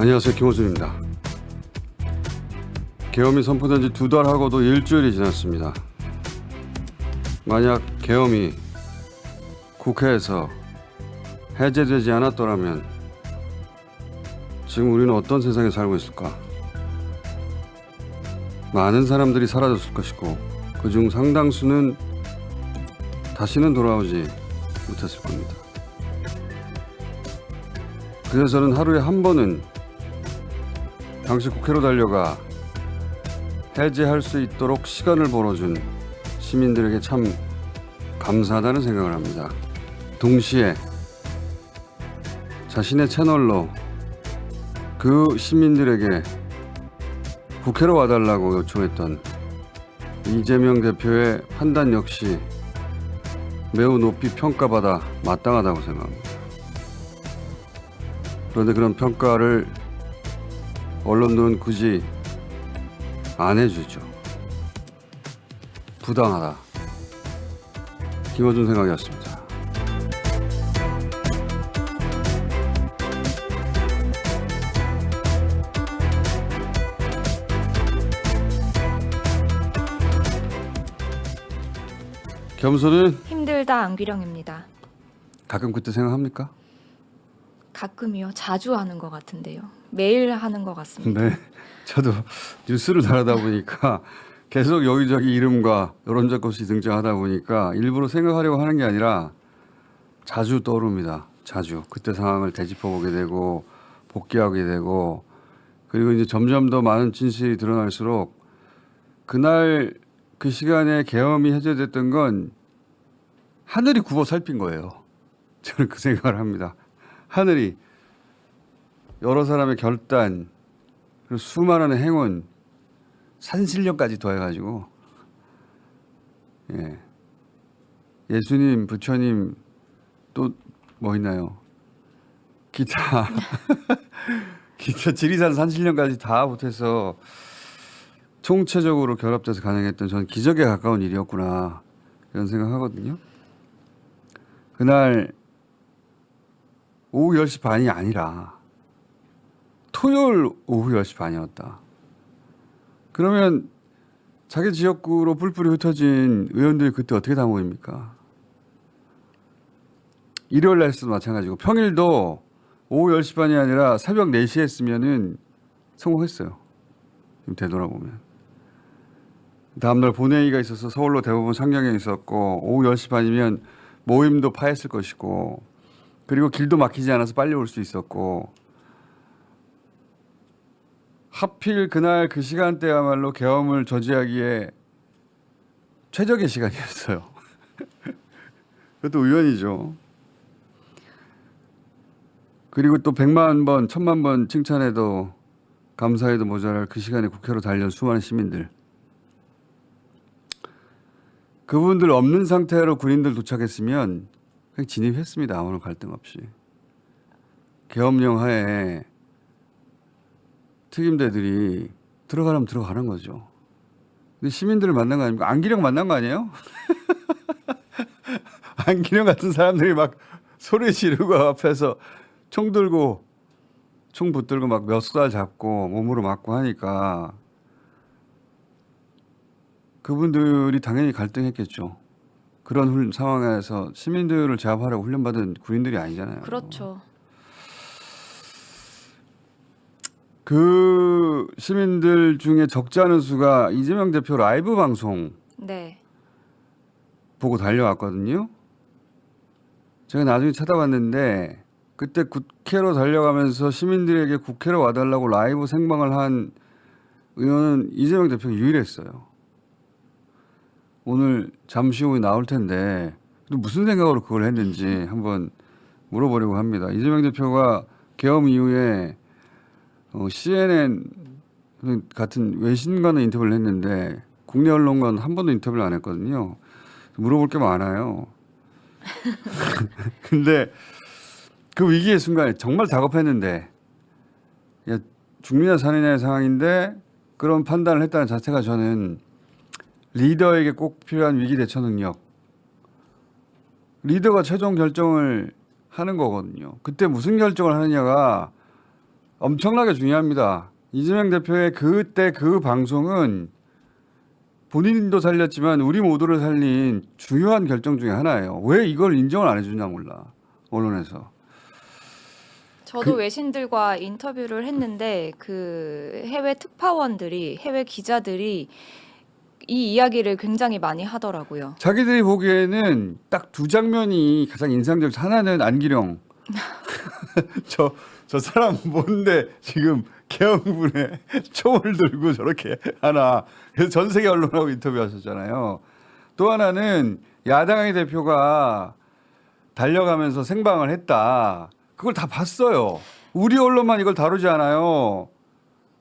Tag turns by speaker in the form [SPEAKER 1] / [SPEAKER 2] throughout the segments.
[SPEAKER 1] 안녕하세요 김호준입니다. 계엄이 선포된 지 두 달하고도 일주일이 지났습니다. 만약 계엄이 국회에서 해제되지 않았더라면 지금 우리는 어떤 세상에 살고 있을까? 많은 사람들이 사라졌을 것이고 그중 상당수는 다시는 돌아오지 못했을 겁니다. 그래서 저는 하루에 한 번은 당시 국회로 달려가 해제할 수 있도록 시간을 벌어준 시민들에게 참 감사하다는 생각을 합니다. 동시에 자신의 채널로 그 시민들에게 국회로 와달라고 요청했던 이재명 대표의 판단 역시 매우 높이 평가받아 마땅하다고 생각합니다. 그런데 그런 평가를 언론들은 굳이 안 해주죠. 부당하다. 김어준 생각이었습니다. 겸손은
[SPEAKER 2] 힘들다 안규령입니다.
[SPEAKER 1] 가끔 그때 생각합니까?
[SPEAKER 2] 가끔이요. 자주 하는 것 같은데요. 매일 하는 것 같습니다.
[SPEAKER 1] 네. 저도 뉴스를 다루다 보니까 계속 여기저기 이름과 여론적 것이 등장하다 보니까 일부러 생각하려고 하는 게 아니라 자주 떠오릅니다. 자주. 그때 상황을 되짚어 보게 되고 복귀하게 되고 그리고 이제 점점 더 많은 진실이 드러날수록 그날 그 시간에 계엄이 해제됐던 건 하늘이 굽어 살핀 거예요. 저는 그 생각을 합니다. 하늘이 여러 사람의 결단 그리고 수많은 행운 산신령까지 더해가지고 예. 예수님 부처님 또 뭐 있나요? 기타. 기타 지리산 산신령까지 다 보태서 총체적으로 결합돼서 가능했던 저는 기적에 가까운 일이었구나 이런 생각하거든요. 그날 오후 10시 반이 아니라 토요일 오후 10시 반이었다. 그러면 자기 지역구로 뿔뿔이 흩어진 의원들이 그때 어떻게 다 모입니까? 일요일 날도 마찬가지고 평일도 오후 10시 반이 아니라 새벽 4시에 했으면은 성공했어요. 지금 되돌아보면. 다음날 본회의가 있어서 서울로 대부분 상경에 있었고 오후 10시 반이면 모임도 파했을 것이고 그리고 길도 막히지 않아서 빨리 올 수 있었고 하필 그날 그 시간대야말로 계엄을 저지하기에 최적의 시간이었어요. 그것도 우연이죠. 그리고 또 백만 번, 천만 번 칭찬해도 감사해도 모자랄 그 시간에 국회로 달려온 수많은 시민들. 그분들 없는 상태로 군인들 도착했으면 그냥 진입했습니다. 아무런 갈등 없이. 계엄령 하에 특임대들이 들어가라면 들어가는 거죠. 근데 시민들을 만난 거 아닙니까? 안기령 만난 거 아니에요? 안기령 같은 사람들이 막 소리 지르고 앞에서 총 들고 총 붙들고 막 몇 살 잡고 몸으로 맞고 하니까 그분들이 당연히 갈등했겠죠. 그런 훌- 상황에서 시민들을 제압하려고 훈련받은 군인들이 아니잖아요.
[SPEAKER 2] 그렇죠.
[SPEAKER 1] 그 시민들 중에 적지 않은 수가 이재명 대표 라이브 방송
[SPEAKER 2] 네.
[SPEAKER 1] 보고 달려왔거든요. 제가 나중에 찾아봤는데 그때 국회로 달려가면서 시민들에게 국회로 와달라고 라이브 생방을 한 의원은 이재명 대표가 유일했어요. 오늘 잠시 후에 나올 텐데 또 무슨 생각으로 그걸 했는지 한번 물어보려고 합니다. 이재명 대표가 계엄 이후에 어, CNN 같은 외신과는 인터뷰를 했는데 국내 언론과는 한 번도 인터뷰를 안 했거든요. 물어볼 게 많아요. 근데 그 위기의 순간에 정말 다급했는데 야, 죽느냐 사느냐의 상황인데 그런 판단을 했다는 자체가 저는 리더에게 꼭 필요한 위기 대처 능력. 리더가 최종 결정을 하는 거거든요. 그때 무슨 결정을 하느냐가 엄청나게 중요합니다. 이재명 대표의 그때 그 방송은 본인도 살렸지만 우리 모두를 살린 중요한 결정 중에 하나예요. 왜 이걸 인정을 안 해주냐 몰라 언론에서.
[SPEAKER 2] 저도 외신들과 인터뷰를 했는데 그 해외 특파원들이 해외 기자들이 이 이야기를 굉장히 많이 하더라고요.
[SPEAKER 1] 자기들이 보기에는 딱 두 장면이 가장 인상적. 하나는 안기령. 저, 저 사람 뭔데 지금 개헌군에 총을 들고 저렇게 하나. 그래서 전 세계 언론하고 인터뷰하셨잖아요. 또 하나는 야당의 대표가 달려가면서 생방을 했다. 그걸 다 봤어요. 우리 언론만 이걸 다루지 않아요.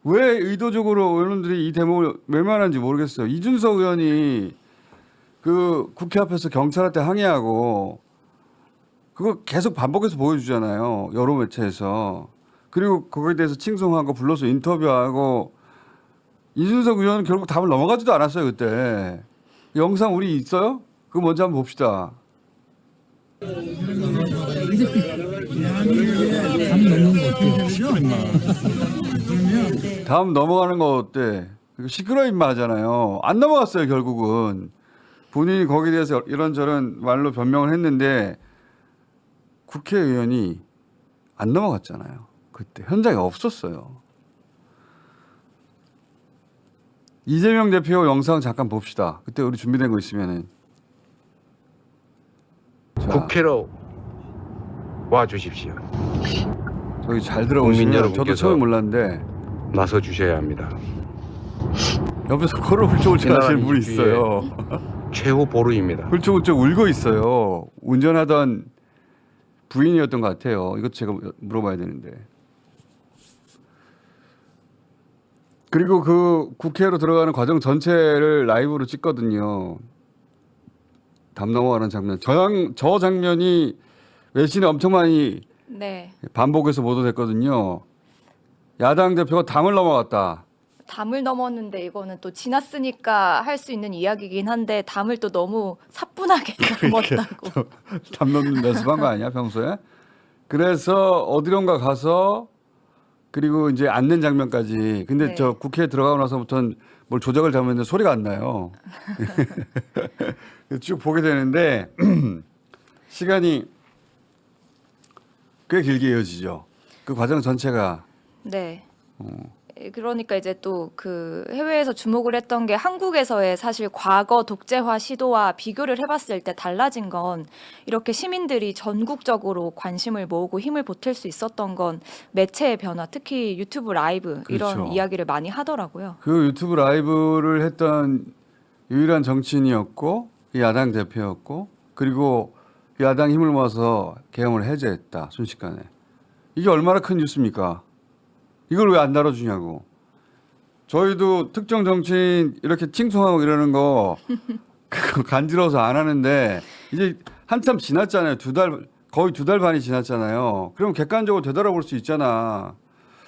[SPEAKER 1] 왜 의도적으로 언론들이 이 대목을 외면하는지 모르겠어요. 이준석 의원이 그 국회 앞에서 경찰한테 항의하고 그거 계속 반복해서 보여주잖아요. 여러 매체에서. 그리고 거기에 대해서 칭송하고 불러서 인터뷰하고 이준석 의원은 결국 답을 넘어가지도 않았어요 그때. 영상 우리 있어요? 그거 먼저 한번 봅시다.
[SPEAKER 3] 어때요?
[SPEAKER 1] 다음 넘어가는 거 어때? 시끄러 임마 하잖아요. 안 넘어갔어요 결국은. 본인이 거기에 대해서 이런저런 말로 변명을 했는데 국회의원이 안 넘어갔잖아요. 그때 현장에 없었어요. 이재명 대표 영상 잠깐 봅시다. 그때 우리 준비된 거 있으면은. 자,
[SPEAKER 4] 국회로 와 주십시오.
[SPEAKER 1] 저기 잘
[SPEAKER 4] 국민
[SPEAKER 1] 들어보시면 저도
[SPEAKER 4] 여러분께서
[SPEAKER 1] 처음 몰랐는데
[SPEAKER 4] 나서 주셔야 합니다.
[SPEAKER 1] 옆에서 코를 훌쩍훌쩍 하시는
[SPEAKER 4] 이
[SPEAKER 1] 분이 있어요.
[SPEAKER 4] 최후 보루입니다.
[SPEAKER 1] 훌쩍훌쩍 울고 있어요. 운전하던 부인이었던 것 같아요. 이것 제가 물어봐야 되는데. 그리고 그 국회로 들어가는 과정 전체를 라이브로 찍거든요. 담 넘어가는 장면. 저, 장- 저 장면이 외신에 엄청 많이
[SPEAKER 2] 네.
[SPEAKER 1] 반복해서 보도됐거든요. 야당 대표가 담을 넘어갔다.
[SPEAKER 2] 담을 넘었는데 이거는 또 지났으니까 할 수 있는 이야기긴 한데 담을 또 너무 사뿐하게 넘었다고.
[SPEAKER 1] 담 넘는 연습한 거 아니야 평소에? 그래서 어디론가 가서 그리고 이제 앉는 장면까지. 근데
[SPEAKER 2] 네.
[SPEAKER 1] 저 국회에 들어가고 나서부터는 뭘 조작을 잘못했는데 소리가 안 나요. 쭉 보게 되는데 시간이 꽤 길게 이어지죠. 그 과정 전체가
[SPEAKER 2] 네. 에, 그러니까 이제 또 그 해외에서 주목을 했던 게 한국에서의 사실 과거 독재화 시도와 비교를 해봤을 때 달라진 건 이렇게 시민들이 전국적으로 관심을 모으고 힘을 보탤 수 있었던 건 매체의 변화, 특히 유튜브 라이브 이런
[SPEAKER 1] 그렇죠.
[SPEAKER 2] 이야기를 많이 하더라고요.
[SPEAKER 1] 그 유튜브 라이브를 했던 유일한 정치인이었고 야당 대표였고 그리고 야당 힘을 모아서 계엄을 해제했다 순식간에 이게 얼마나 큰 뉴스입니까? 이걸 왜 안 다뤄주냐고. 저희도 특정 정치인 이렇게 칭송하고 이러는 거 간지러워서 안 하는데 이제 한참 지났잖아요. 두 달 거의 두 달 반이 지났잖아요. 그럼 객관적으로 되돌아볼 수 있잖아.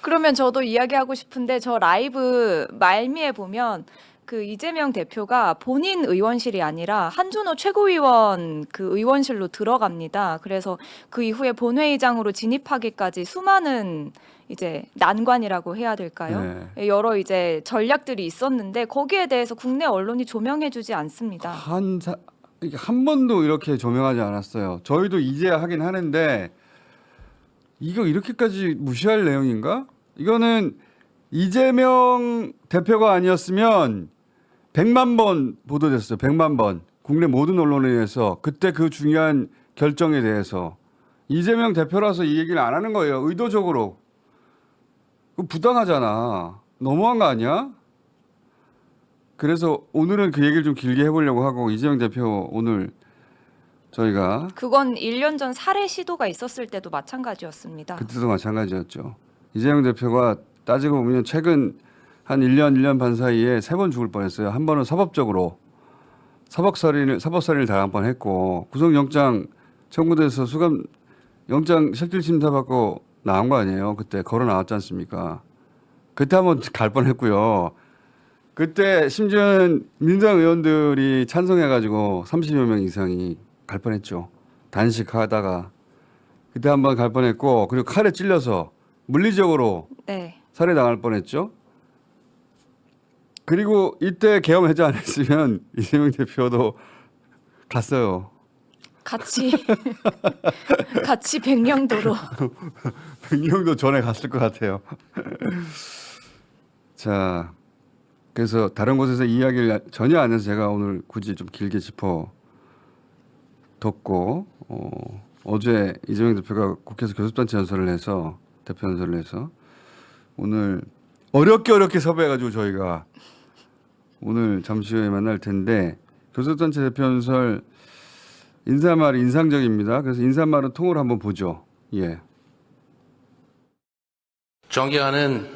[SPEAKER 2] 그러면 저도 이야기하고 싶은데 저 라이브 말미에 보면 그 이재명 대표가 본인 의원실이 아니라 한준호 최고위원 그 의원실로 들어갑니다. 그래서 그 이후에 본회의장으로 진입하기까지 수많은 이제 난관이라고 해야 될까요?
[SPEAKER 1] 네.
[SPEAKER 2] 여러 이제 전략들이 있었는데 거기에 대해서 국내 언론이 조명해주지 않습니다.
[SPEAKER 1] 한, 사, 이게 한 번도 이렇게 조명하지 않았어요. 저희도 이제야 하긴 하는데 이거 이렇게까지 무시할 내용인가? 이거는 이재명 대표가 아니었으면 100만 번 보도됐어요. 100만 번. 국내 모든 언론에 의해서 그때 그 중요한 결정에 대해서 이재명 대표라서 이 얘기를 안 하는 거예요. 의도적으로. 그 부당하잖아. 너무한 거 아니야? 그래서 오늘은 그 얘기를 좀 길게 해보려고 하고 이재명 대표 오늘 저희가
[SPEAKER 2] 그건 1년 전 살해 시도가 있었을 때도 마찬가지였습니다.
[SPEAKER 1] 그때도 마찬가지였죠. 이재명 대표가 따지고 보면 최근 한 1년 1년 반 사이에 세 번 죽을 뻔했어요. 한 번은 사법적으로 사법살인을 사법살인을 당한 뻔했고 구속영장 청구돼서 수감 영장 실질 심사 받고 나온 거 아니에요. 그때 걸어 나왔지 않습니까? 그때 한번 갈 뻔했고요. 그때 심지어는 민주당 의원들이 찬성해가지고 30여 명 이상이 갈 뻔했죠. 단식하다가 그때 한번 갈 뻔했고 그리고 칼에 찔려서 물리적으로
[SPEAKER 2] 네.
[SPEAKER 1] 살해 당할 뻔했죠. 그리고 이때 계엄 해제 안 했으면 이재명 대표도 갔어요.
[SPEAKER 2] 같이 같이 백령도로
[SPEAKER 1] 백령도 전에 갔을 것 같아요. 자, 그래서 다른 곳에서 이야기를 전혀 안 해서 제가 오늘 굳이 좀 길게 짚어 뒀고 어, 어제 이재명 대표가 국회에서 교섭단체 연설을 해서 대표 연설을 해서 오늘 어렵게 어렵게 섭외해가지고 저희가 오늘 잠시 후에 만날 텐데 교섭단체 대표 연설 인사말이 인상적입니다. 그래서 인사말은 통으로 한번 보죠. 예.
[SPEAKER 5] 존경하는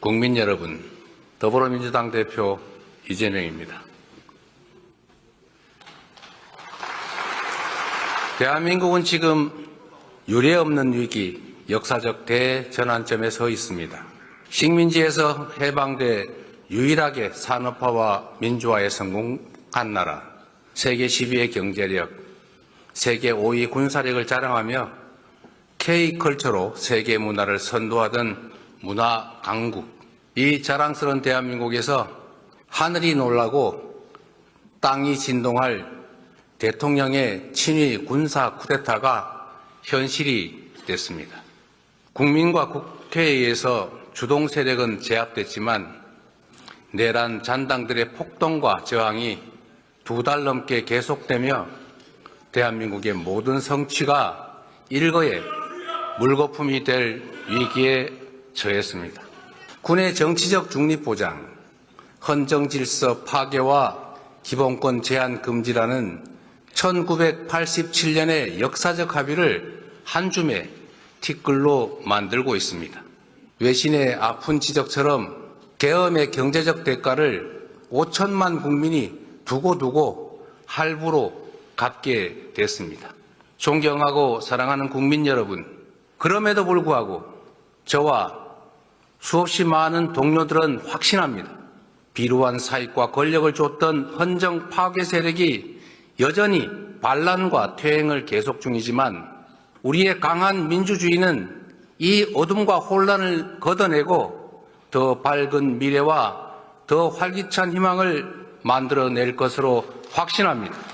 [SPEAKER 5] 국민 여러분, 더불어민주당 대표 이재명입니다. 대한민국은 지금 유례 없는 위기, 역사적 대전환점에 서 있습니다. 식민지에서 해방돼 유일하게 산업화와 민주화에 성공한 나라, 세계 10위의 경제력, 세계 5위 군사력을 자랑하며 K컬처로 세계 문화를 선도하던 문화 강국. 이 자랑스러운 대한민국에서 하늘이 놀라고 땅이 진동할 대통령의 친위 군사 쿠데타가 현실이 됐습니다. 국민과 국회에 의해서 주동 세력은 제압됐지만 내란 잔당들의 폭동과 저항이 두 달 넘게 계속되며 대한민국의 모든 성취가 일거에 물거품이 될 위기에 처했습니다. 군의 정치적 중립 보장, 헌정 질서 파괴와 기본권 제한 금지라는 1987년의 역사적 합의를 한 줌의 티끌로 만들고 있습니다. 외신의 아픈 지적처럼 계엄의 경제적 대가를 5천만 국민이 두고두고 할부로 갚게 됐습니다. 존경하고 사랑하는 국민 여러분, 그럼에도 불구하고 저와 수없이 많은 동료들은 확신합니다. 비루한 사익과 권력을 줬던 헌정 파괴 세력이 여전히 반란과 퇴행을 계속 중이지만 우리의 강한 민주주의는 이 어둠과 혼란을 걷어내고 더 밝은 미래와 더 활기찬 희망을 만들어낼 것으로 확신합니다.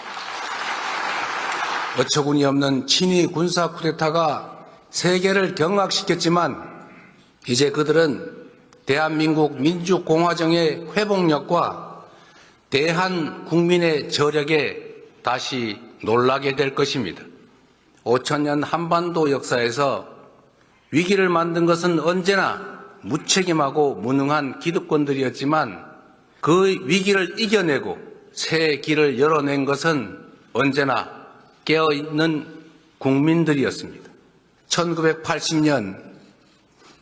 [SPEAKER 5] 어처구니 없는 친위 군사 쿠데타가 세계를 경악시켰지만 이제 그들은 대한민국 민주공화정의 회복력과 대한 국민의 저력에 다시 놀라게 될 것입니다. 5천년 한반도 역사에서 위기를 만든 것은 언제나 무책임하고 무능한 기득권들이었지만 그 위기를 이겨내고 새 길을 열어낸 것은 언제나 깨어 있는 국민들이었습니다. 1980년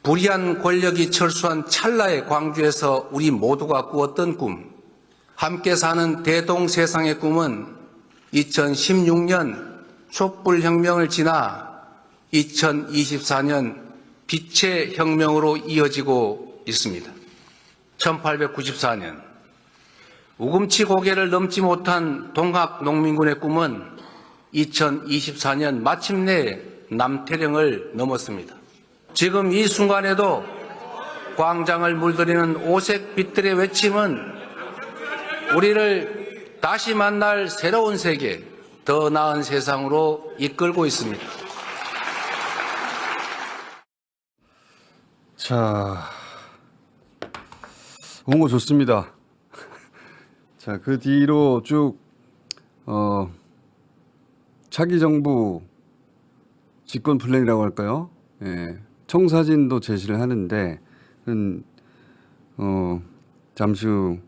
[SPEAKER 5] 불의한 권력이 철수한 찰나의 광주에서 우리 모두가 꾸었던 꿈, 함께 사는 대동 세상의 꿈은 2016년 촛불혁명을 지나 2024년 빛의 혁명으로 이어지고 있습니다. 1894년 우금치 고개를 넘지 못한 동학 농민군의 꿈은 2024년 마침내 남태령을 넘었습니다. 지금 이 순간에도 광장을 물들이는 오색 빛들의 외침은 우리를 다시 만날 새로운 세계, 더 나은 세상으로 이끌고 있습니다.
[SPEAKER 1] 자, 온 거 좋습니다. 자, 그 뒤로 쭉, 어, 차기 정부 집권 플랜이라고 할까요? 예, 청사진도 제시를 하는데, 은, 어, 잠시 후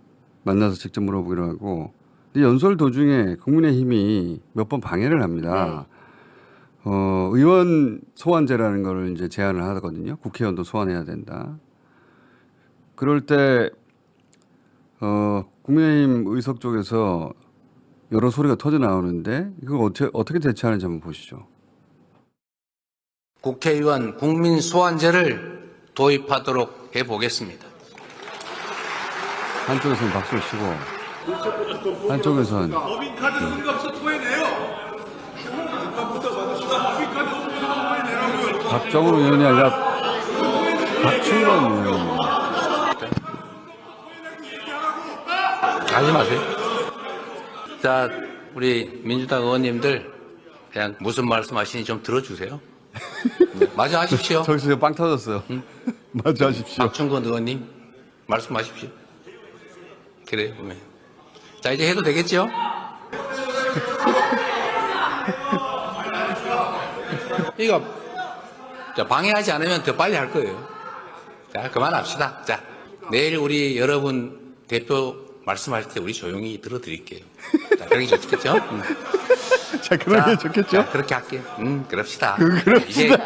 [SPEAKER 1] 만나서 직접 물어보기로 하고, 근데 연설 도중에 국민의힘이 몇 번 방해를 합니다. 어, 의원 소환제라는 거를 이제 제안을 하거든요. 국회의원도 소환해야 된다. 그럴 때, 어, 국민의힘 의석 쪽에서 여러 소리가 터져 나오는데, 이거 어떻게, 어떻게 대처하는지 한번 보시죠.
[SPEAKER 5] 국회의원 국민 소환제를 도입하도록 해보겠습니다.
[SPEAKER 1] 한쪽에서는 박수를 치고, 한쪽에서는.
[SPEAKER 6] 법인카드 쓴거 없어 토해내요.
[SPEAKER 1] 박정우 의원이 아니라 박충건 의원.
[SPEAKER 5] 하지 마세요. 자, 우리 민주당 의원님들 그냥 무슨 말씀하시는지 좀 들어주세요. 네, 마저 하십시오.
[SPEAKER 1] 저기서 빵 터졌어요. 마저 하십시오.
[SPEAKER 5] 박충건 의원님 말씀하십시오. 그래요. 네. 자 이제 해도 되겠죠? 이거 자, 방해하지 않으면 더 빨리 할 거예요. 자 그만합시다. 자 내일 우리 여러분 대표 말씀할 때 우리 조용히 들어드릴게요. 자 그러기 좋겠죠? 음.
[SPEAKER 1] 자, 그런 게
[SPEAKER 5] 자,
[SPEAKER 1] 좋겠죠?
[SPEAKER 5] 자, 그렇게 할게. 음, 그럽시다. 이제 그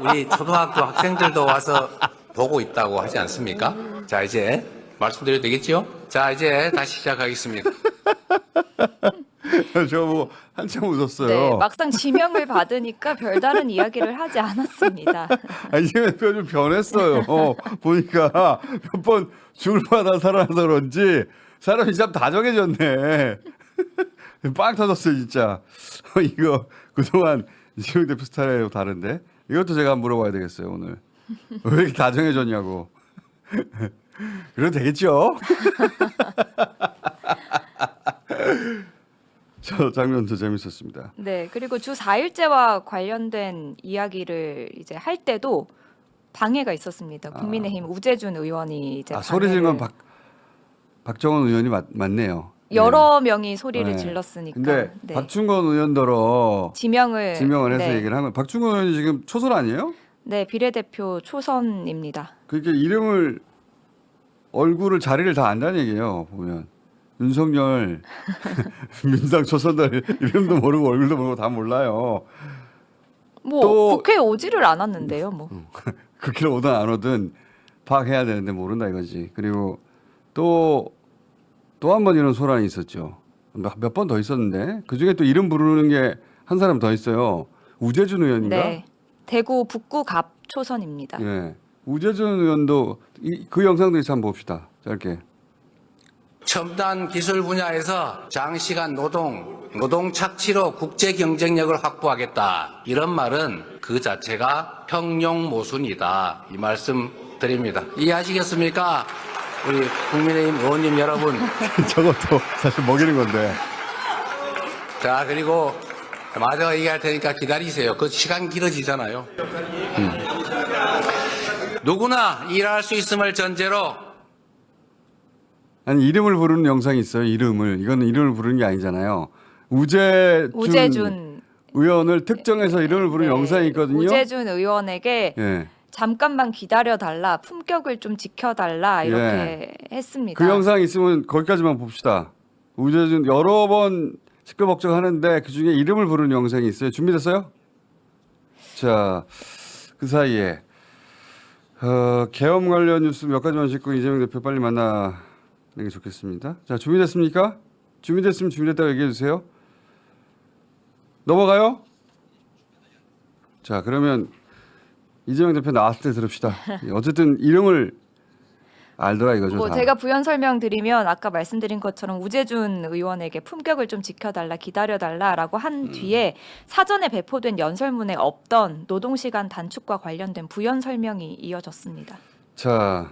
[SPEAKER 5] 우리 초등학교 학생들도 와서 보고 있다고 하지 않습니까? 자, 이제 말씀드려도 되겠죠? 자, 이제 다시 시작하겠습니다.
[SPEAKER 1] 저뭐 한참 웃었어요.
[SPEAKER 2] 네, 막상 지명을 받으니까 별다른 이야기를 하지 않았습니다.
[SPEAKER 1] 아, 이재명 대표 좀 변했어요. 어, 보니까 몇 번 죽을 뻔하다 살아나서 그런지 사람이 참 다정해졌네. 빵 터졌어요, 진짜. 어, 이거 그동안 이재명 대표 스타일하고 다른데? 이것도 제가 한번 물어봐야 되겠어요, 오늘. 왜 이렇게 다정해졌냐고. 그래도 되겠죠? 저 장면도 재밌었습니다.
[SPEAKER 2] 네, 그리고 주 4일제와 관련된 이야기를 이제 할 때도 방해가 있었습니다. 국민의힘 우재준 의원이 이제
[SPEAKER 1] 아, 소리
[SPEAKER 2] 방해를-
[SPEAKER 1] 박, 박정원 의원이 맞, 맞네요.
[SPEAKER 2] 여러 명이 소리를
[SPEAKER 1] 네.
[SPEAKER 2] 질렀으니까
[SPEAKER 1] 근데
[SPEAKER 2] 네.
[SPEAKER 1] 박충건 의원더러
[SPEAKER 2] 지명을
[SPEAKER 1] 지명을 해서
[SPEAKER 2] 네.
[SPEAKER 1] 얘기를 한 거예요. 박충건 의원이 지금 초선 아니에요?
[SPEAKER 2] 네, 비례대표 초선입니다.
[SPEAKER 1] 그렇게 이름을 얼굴을 자리를 다 안다는 얘기예요. 보면 윤석열 민당 초선들 이름도 모르고 얼굴도 모르고 다 몰라요.
[SPEAKER 2] 뭐
[SPEAKER 1] 또-
[SPEAKER 2] 국회 에 오지를 않았는데요, 뭐.
[SPEAKER 1] 그길 오든 안 오든 파악해야 되는데 모른다 이거지. 그리고 또 또 한 번 이런 소란이 있었죠. 몇 번 더 있었는데 그 중에 또 이름 부르는 게 한 사람 더 있어요. 우재준 의원인가?
[SPEAKER 2] 네. 대구 북구 갑 초선입니다.
[SPEAKER 1] 예. 우재준 의원도 이, 그 영상도 있어 한번 봅시다. 짧게.
[SPEAKER 5] 첨단 기술 분야에서 장시간 노동, 노동 착취로 국제 경쟁력을 확보하겠다. 이런 말은 그 자체가 평용 모순이다. 이 말씀 드립니다. 이해하시겠습니까? 우리 국민의힘 의원님 여러분.
[SPEAKER 1] 저것도 사실 먹이는 건데.
[SPEAKER 5] 자, 그리고 마저 얘기할 테니까 기다리세요. 그 시간 길어지잖아요. 음. 누구나 일할 수 있음을 전제로
[SPEAKER 1] 아니 이름을 부르는 영상이 있어요. 이름을 이거는 이름을 부르는 게 아니잖아요. 우재준,
[SPEAKER 2] 우재준
[SPEAKER 1] 의원을 특정해서 이름을 부르는
[SPEAKER 2] 네,
[SPEAKER 1] 영상이 있거든요.
[SPEAKER 2] 우재준 의원에게
[SPEAKER 1] 예.
[SPEAKER 2] 잠깐만 기다려 달라. 품격을 좀 지켜 달라. 이렇게 했습니다.
[SPEAKER 1] 그 영상 있으면 거기까지만 봅시다. 우재준 여러 번 시끌벅적 하는데 그 중에 이름을 부르는 영상이 있어요. 준비됐어요? 자, 그 사이에 어, 계엄 관련 뉴스 몇 가지만 짚고 이재명 대표 빨리 만나는 게 좋겠습니다. 자, 준비됐습니까? 준비됐으면 준비됐다고 얘기해 주세요. 넘어가요? 자, 그러면 이재명 대표 나왔을 때 들읍시다. 어쨌든 이름을 알더라 이거죠.
[SPEAKER 2] 뭐
[SPEAKER 1] 다.
[SPEAKER 2] 제가 부연 설명드리면 아까 말씀드린 것처럼 우재준 의원에게 품격을 좀 지켜달라 기다려달라라고 한
[SPEAKER 1] 음.
[SPEAKER 2] 뒤에 사전에 배포된 연설문에 없던 노동시간 단축과 관련된 부연 설명이 이어졌습니다.
[SPEAKER 1] 자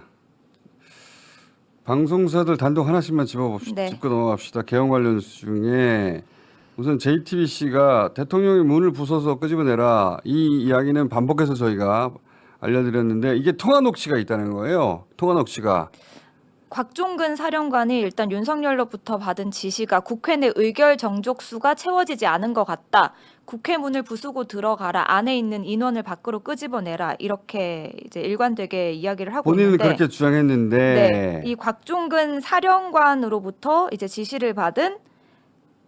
[SPEAKER 1] 방송사들 단독 하나씩만 집어봅시다.
[SPEAKER 2] 네.
[SPEAKER 1] 짚고 넘어갑시다. 개헌 관련 중에 우선 JTBC가 대통령이 문을 부숴서 끄집어내라 이 이야기는 반복해서 저희가 알려드렸는데 이게 통화 녹취가 있다는 거예요. 통화 녹취가
[SPEAKER 2] 곽종근 사령관이 일단 윤석열로부터 받은 지시가 국회 내 의결 정족수가 채워지지 않은 것 같다. 국회 문을 부수고 들어가라. 안에 있는 인원을 밖으로 끄집어내라. 이렇게 이제 일관되게 이야기를 하고
[SPEAKER 1] 본인은
[SPEAKER 2] 있는데
[SPEAKER 1] 그렇게 주장했는데
[SPEAKER 2] 네, 이 곽종근 사령관으로부터 이제 지시를 받은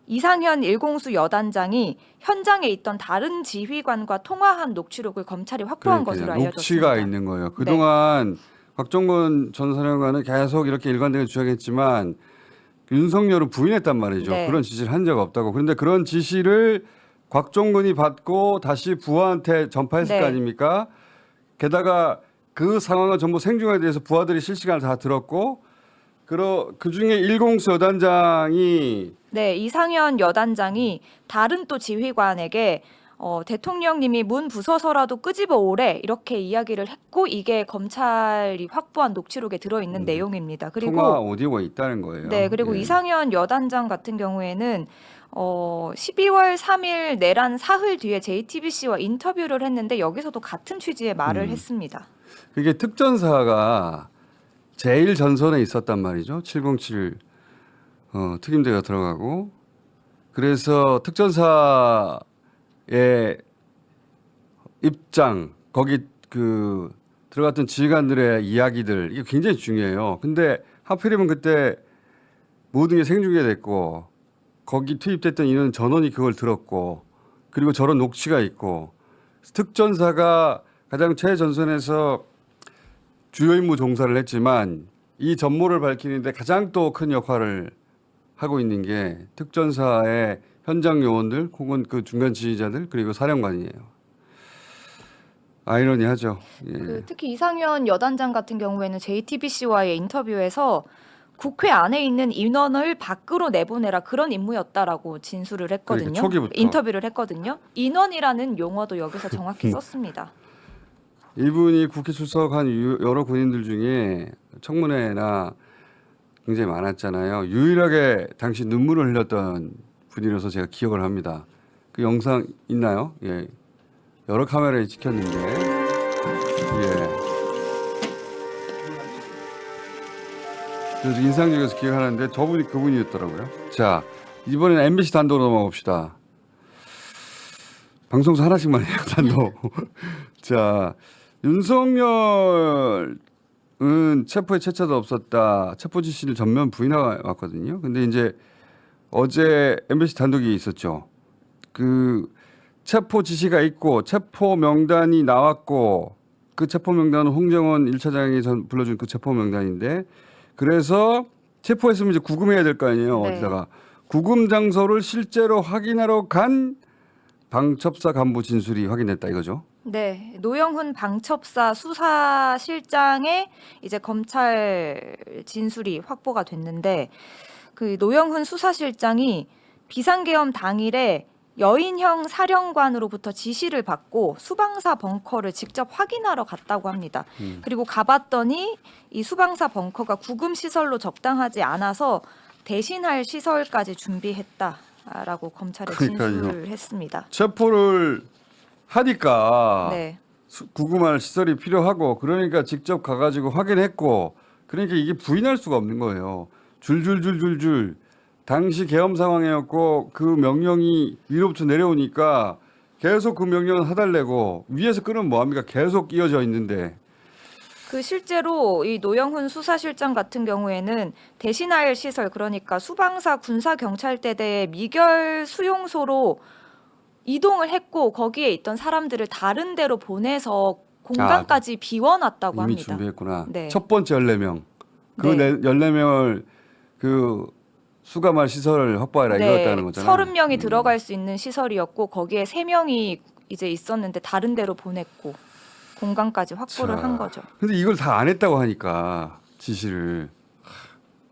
[SPEAKER 2] 이상현 일공수 여단장이 현장에 있던 다른 지휘관과 통화한 녹취록을 검찰이 확보한 것으로
[SPEAKER 1] 그러니까요.
[SPEAKER 2] 알려졌습니다.
[SPEAKER 1] 녹취가 있는 거예요. 그동안 곽종건 전 사령관은 계속 이렇게 일관되게 주장했지만 윤석열은 부인했단 말이죠.
[SPEAKER 2] 네.
[SPEAKER 1] 그런 지시를 한 적 없다고. 그런데 그런 지시를 곽종근이 받고 다시 부하한테 전파했을
[SPEAKER 2] 네.
[SPEAKER 1] 거 아닙니까? 게다가 그 상황은 전부 생중에 대해서 부하들이 실시간을 다 들었고 그러 그 중에 일공수 여단장이
[SPEAKER 2] 네, 이상현 여단장이 다른 또 지휘관에게 어, 대통령님이 문 부서서라도 끄집어 오래 이렇게 이야기를 했고 이게 검찰이 확보한 녹취록에 들어 있는
[SPEAKER 1] 음.
[SPEAKER 2] 내용입니다. 그리고
[SPEAKER 1] 통화 오디오가 있다는 거예요.
[SPEAKER 2] 네, 그리고
[SPEAKER 1] 예.
[SPEAKER 2] 이상현 여단장 같은 경우에는 어, 12월 3일 내란 사흘 뒤에 JTBC와 인터뷰를 했는데 여기서도 같은 취지의 말을
[SPEAKER 1] 음.
[SPEAKER 2] 했습니다.
[SPEAKER 1] 그게 특전사가 제일 전선에 있었단 말이죠. 707 어, 특임대가 들어가고 그래서 특전사의 입장 거기 그 들어갔던 지휘관들의 이야기들 이게 굉장히 중요해요. 근데 하필이면 그때 모든 게 생중계됐고 거기 투입됐던 인원 전원이 그걸 들었고 그리고 저런 녹취가 있고 특전사가 가장 최전선에서 주요 임무 종사를 했지만 이 전모를 밝히는데 가장 또 큰 역할을 하고 있는 게 특전사의 현장 요원들 혹은 그 중간 지휘자들 그리고 사령관이에요. 아이러니하죠. 예.
[SPEAKER 2] 그 특히 이상현 여단장 같은 경우에는 JTBC와의 인터뷰에서 국회 안에 있는 인원을 밖으로 내보내라 그런 임무였다라고 진술을 했거든요.
[SPEAKER 1] 그러니까 초기부터.
[SPEAKER 2] 인터뷰를 했거든요. 인원이라는 용어도 여기서 정확히 썼습니다.
[SPEAKER 1] 이분이 국회 출석한 유- 여러 군인들 중에 청문회나 굉장히 많았잖아요. 유일하게 당시 눈물을 흘렸던 분이라서 제가 기억을 합니다. 그 영상 있나요? 예. 여러 카메라에 찍혔는데. 예. 그래서 인상적이어서 기억하는데 저분이 그분이었더라고요. 자, 이번에는 MBC 단도로 넘어가 봅시다. 방송사 하나씩만 해요, 단도. 자, 윤석열은 체포에 채차도 없었다. 체포 지시를 전면 부인해 왔거든요. 근데 이제 어제 MBC 단독이 있었죠. 그 체포 지시가 있고 체포 명단이 나왔고 그 체포 명단은 홍정원 1차장이 전 불러준 그 체포 명단인데 그래서 체포했으면 이제 구금해야 될 거 아니에요.
[SPEAKER 2] 네.
[SPEAKER 1] 어디다가 구금 장소를 실제로 확인하러 간 방첩사 간부 진술이 확인됐다 이거죠.
[SPEAKER 2] 네, 노영훈 방첩사 수사실장의 이제 검찰 진술이 확보가 됐는데 그 노영훈 수사실장이 비상계엄 당일에 여인형 사령관으로부터 지시를 받고 수방사 벙커를 직접 확인하러 갔다고 합니다.
[SPEAKER 1] 음.
[SPEAKER 2] 그리고 가봤더니 이 수방사 벙커가 구금 시설로 적당하지 않아서 대신할 시설까지 준비했다라고 검찰에
[SPEAKER 1] 그러니까요.
[SPEAKER 2] 진술을 했습니다.
[SPEAKER 1] 체포를 하니까
[SPEAKER 2] 네.
[SPEAKER 1] 수- 구금할 시설이 필요하고 그러니까 직접 가가지고 확인했고 그러니까 이게 부인할 수가 없는 거예요. 줄줄줄줄줄 당시 계엄 상황이었고 그 명령이 위로부터 내려오니까 계속 그 명령을 하달래고 위에서 끄는 뭐합니까? 계속 이어져 있는데
[SPEAKER 2] 그 실제로 이 노영훈 수사실장 같은 경우에는 대신할 시설 그러니까 수방사 군사경찰대대의 미결 수용소로 이동을 했고 거기에 있던 사람들을 다른 데로 보내서 공간까지 비워놨다고
[SPEAKER 1] 아, 이미
[SPEAKER 2] 합니다.
[SPEAKER 1] 준비했구나.
[SPEAKER 2] 네.
[SPEAKER 1] 첫 번째 14명. 그
[SPEAKER 2] 네.
[SPEAKER 1] 네. 14명을 그 수감할 시설을 확보하라 이거였다는 거잖아요.
[SPEAKER 2] 네, 30명이
[SPEAKER 1] 음.
[SPEAKER 2] 들어갈 수 있는 시설이었고 거기에 3명이 이제 있었는데 다른 데로 보냈고 공간까지 확보를
[SPEAKER 1] 자,
[SPEAKER 2] 한 거죠.
[SPEAKER 1] 근데 이걸 다 안 했다고 하니까 지시를 하,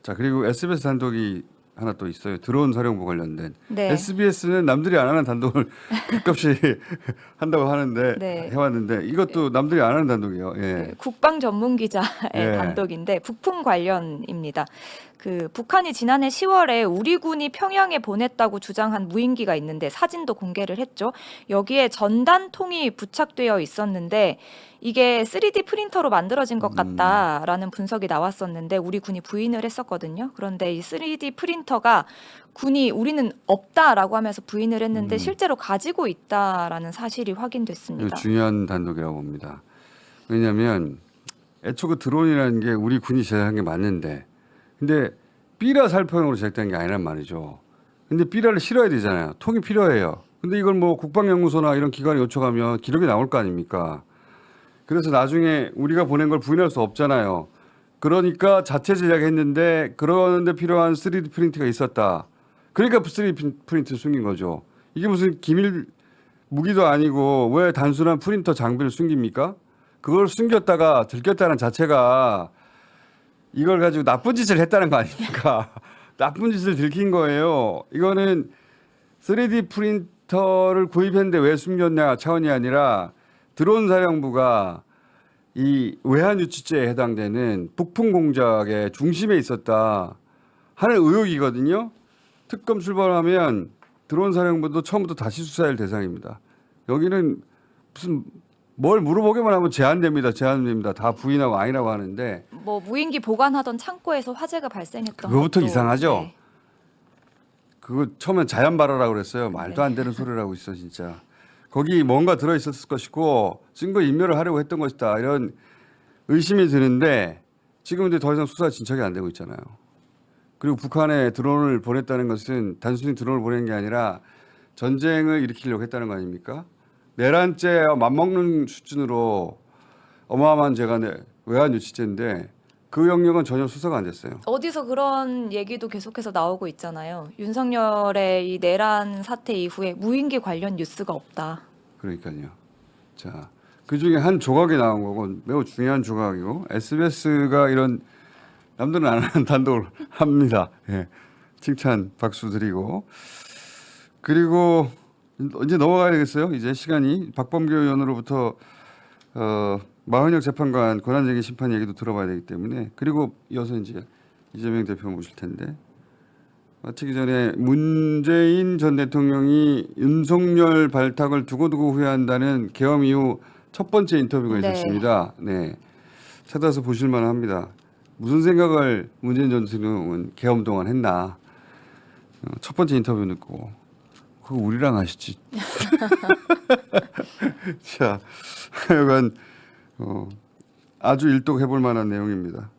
[SPEAKER 1] 자 그리고 SBS 단독이 하나 또 있어요 드론 사령부 관련된
[SPEAKER 2] 네.
[SPEAKER 1] SBS는 남들이 안 하는 단독을 가끔씩 한다고 하는데
[SPEAKER 2] 네.
[SPEAKER 1] 해왔는데 이것도 남들이 안 하는 단독이에요. 예.
[SPEAKER 2] 그 국방 전문 기자의
[SPEAKER 1] 예.
[SPEAKER 2] 단독인데 북풍 관련입니다. 그 북한이 지난해 10월에 우리 군이 평양에 보냈다고 주장한 무인기가 있는데 사진도 공개를 했죠. 여기에 전단통이 부착되어 있었는데 이게 3D 프린터로 만들어진 것 같다라는 분석이 나왔었는데 우리 군이 부인을 했었거든요. 그런데 이 3D 프린터가 군이 우리는 없다라고 하면서 부인을 했는데
[SPEAKER 1] 음.
[SPEAKER 2] 실제로 가지고 있다라는 사실이 확인됐습니다.
[SPEAKER 1] 중요한 단독이라고 봅니다. 왜냐하면 애초 그 드론이라는 게 우리 군이 제작한 게 맞는데 근데 삐라 살포용으로 제작된 게 아니란 말이죠. 근데 삐라를 실어야 되잖아요. 통이 필요해요. 근데 이걸 뭐 국방연구소나 이런 기관에 요청하면 기록이 나올 거 아닙니까? 그래서 나중에 우리가 보낸 걸 부인할 수 없잖아요. 그러니까 자체 제작했는데 그러는데 필요한 3D 프린트가 있었다. 그러니까 3D 프린트 숨긴 거죠. 이게 무슨 기밀 무기도 아니고 왜 단순한 프린터 장비를 숨깁니까? 그걸 숨겼다가 들켰다는 자체가 이걸 가지고 나쁜 짓을 했다는 거 아닙니까? 나쁜 짓을 들킨 거예요. 이거는 3D 헬리콥터를 구입했는데 왜 숨겼냐 차원이 아니라 드론 사령부가 이 외환 유치죄에 해당되는 북풍 공작의 중심에 있었다 하는 의혹이거든요. 특검 출발하면 드론 사령부도 처음부터 다시 수사할 대상입니다. 여기는 무슨 뭘 물어보기만 하면 제한됩니다. 제한됩니다. 다 부인하고 아니라고 하는데
[SPEAKER 2] 뭐 무인기 보관하던 창고에서 화재가 발생했던
[SPEAKER 1] 그거부터
[SPEAKER 2] 것도,
[SPEAKER 1] 이상하죠?
[SPEAKER 2] 네.
[SPEAKER 1] 그거 처음엔 자연 발화라고 그랬어요. 말도 안 되는 소리를 하고 있어 진짜. 거기 뭔가 들어 있었을 것이고 증거 인멸을 하려고 했던 것이다. 이런 의심이 드는데 지금 근데 더 이상 수사 진척이 안 되고 있잖아요. 그리고 북한에 드론을 보냈다는 것은 단순히 드론을 보낸 게 아니라 전쟁을 일으키려고 했다는 거 아닙니까? 내란죄 맞먹는 수준으로 어마어마한 죄가 내- 외환 유치죄인데 그 영역은 전혀 수사가 안 됐어요.
[SPEAKER 2] 어디서 그런 얘기도 계속해서 나오고 있잖아요. 윤석열의 이 내란 사태 이후에 무인기 관련 뉴스가 없다.
[SPEAKER 1] 그러니까요. 자, 그 중에 한 조각이 나온 거고 매우 중요한 조각이고 SBS가 이런 남들은 안 하는 단독을 합니다. 예. 칭찬 박수 드리고 그리고 이제 넘어가야 되겠어요. 이제 시간이 박범계 의원으로부터 어, 마흔혁 재판관 권한쟁의 심판 얘기도 들어봐야 되기 때문에 그리고 이어서 이제 이재명 대표 모실 텐데 마치기 전에 문재인 전 대통령이 윤석열 발탁을 두고두고 후회한다는 계엄 이후 첫 번째 인터뷰가
[SPEAKER 2] 네.
[SPEAKER 1] 있었습니다. 네. 찾아서 보실 만 합니다. 무슨 생각을 문재인 전 대통령은 계엄 동안 했나? 어, 첫 번째 인터뷰 듣고 그거 우리랑 하시지. 자, 하여간 어, 아주 일독해 볼 만한 내용입니다.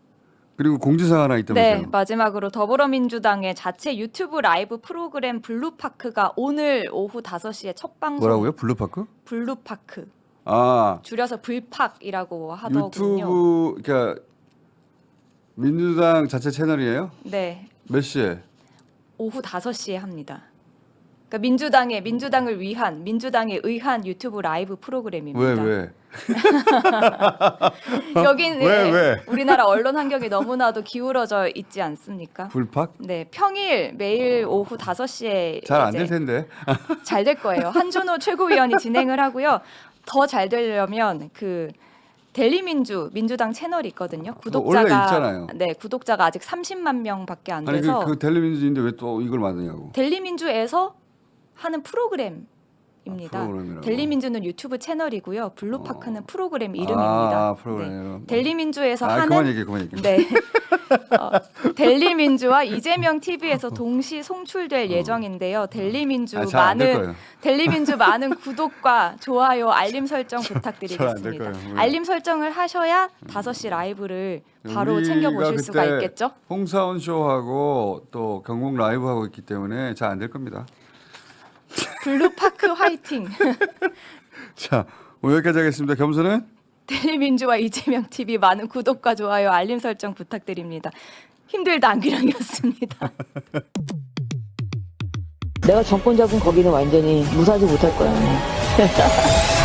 [SPEAKER 1] 그리고 공지사항 하나 있다면서요.
[SPEAKER 2] 네, 마지막으로 더불어민주당의 자체 유튜브 라이브 프로그램 블루파크가 오늘 오후 5시에 첫 방송
[SPEAKER 1] 뭐라고요? 블루파크?
[SPEAKER 2] 블루파크
[SPEAKER 1] 아,
[SPEAKER 2] 줄여서 불팍이라고 하더군요.
[SPEAKER 1] 유튜브 그러니까 민주당 자체 채널이에요?
[SPEAKER 2] 네,
[SPEAKER 1] 몇 시에?
[SPEAKER 2] 오후 5시에 합니다. 그러니까 민주당의 민주당을 위한 민주당에 의한 유튜브 라이브 프로그램입니다.
[SPEAKER 1] 왜 왜?
[SPEAKER 2] 여긴
[SPEAKER 1] 왜,
[SPEAKER 2] 예,
[SPEAKER 1] 왜?
[SPEAKER 2] 우리나라 언론 환경이 너무나도 기울어져 있지 않습니까?
[SPEAKER 1] 불팍?
[SPEAKER 2] 네, 평일 매일 오후 5시에
[SPEAKER 1] 잘 안 될 텐데.
[SPEAKER 2] 잘 될 거예요. 한준호 최고위원이 진행을 하고요. 더 잘 되려면 그 델리민주 민주당 채널이 있거든요. 구독자가
[SPEAKER 1] 원래 있잖아요.
[SPEAKER 2] 네, 구독자가 아직 30만 명밖에 안
[SPEAKER 1] 아니 그,
[SPEAKER 2] 돼서
[SPEAKER 1] 그 텔레비전인데 왜 또 이걸 만드냐고.
[SPEAKER 2] 델리민주에서 하는 프로그램입니다.
[SPEAKER 1] 아, 프로그램이라고.
[SPEAKER 2] 델리민주는 유튜브 채널이고요. 블루파크는 프로그램
[SPEAKER 1] 아,
[SPEAKER 2] 이름입니다.
[SPEAKER 1] 프로그램.
[SPEAKER 2] 네. 델리민주에서
[SPEAKER 1] 아,
[SPEAKER 2] 하는
[SPEAKER 1] 그만 얘기해, 그만 얘기해.
[SPEAKER 2] 네. 어, 델리민주와 이재명 TV에서 동시 송출될 예정인데요. 델리민주
[SPEAKER 1] 아, 잘될
[SPEAKER 2] 많은
[SPEAKER 1] 거예요.
[SPEAKER 2] 델리민주 많은 구독과 좋아요, 알림 설정
[SPEAKER 1] 잘안될
[SPEAKER 2] 부탁드리겠습니다.
[SPEAKER 1] 거예요. 음.
[SPEAKER 2] 알림 설정을 하셔야 5시 라이브를 바로
[SPEAKER 1] 우리가
[SPEAKER 2] 챙겨 보실 수가
[SPEAKER 1] 그때
[SPEAKER 2] 있겠죠?
[SPEAKER 1] 홍사원 쇼하고 또 경국 라이브 하고 있기 때문에 잘 안 될 겁니다.
[SPEAKER 2] 블루파크 화이팅.
[SPEAKER 1] 자, 오늘 여기까지 하겠습니다. 겸손은
[SPEAKER 2] 텔레민주와 이재명 TV 많은 구독과 좋아요, 알림 설정 부탁드립니다. 힘들다 안기령이었습니다.
[SPEAKER 7] 내가 정권 잡은 거기는 완전히 무사하지 못할 거야.